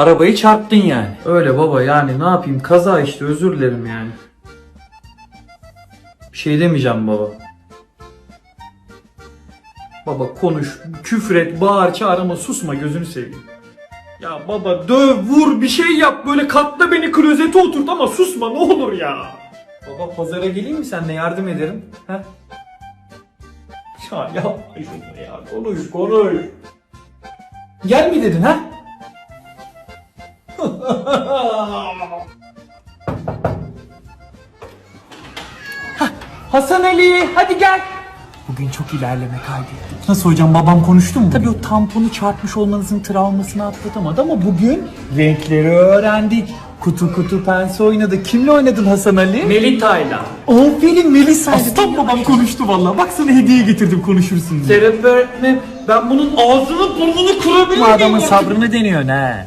Arabayı çarptın yani. Öyle baba yani ne yapayım kaza işte özür dilerim yani. Bir şey demeyeceğim baba. Baba konuş, küfür et, bağır, çağır ama susma gözünü seveyim. Ya baba döv, vur, bir şey yap. Böyle katla beni klozete oturt ama susma ne olur ya. Baba pazara geleyim mi senle yardım ederim? He? Ya yapma şunu ya. Konuş, konuş. Gel mi dedin ha? Hasan Ali hadi gel. Bugün çok ilerleme kaydettik. Nasıl hocam babam konuştu mu? Tabii o tamponu çarpmış olmanızın travmasını atlatamadı ama bugün renkleri öğrendik. Kutu kutu pense oynadı. Kimle oynadın Hasan Ali? Melita'yla. Aferin Melisa. Aslan babam konuştu vallahi. Bak sana hediye getirdim konuşursun diye. Terapi öğretmenim ben bunun ağzını burnunu kırabilir miyim? Bu adamın sabrını deniyor ne?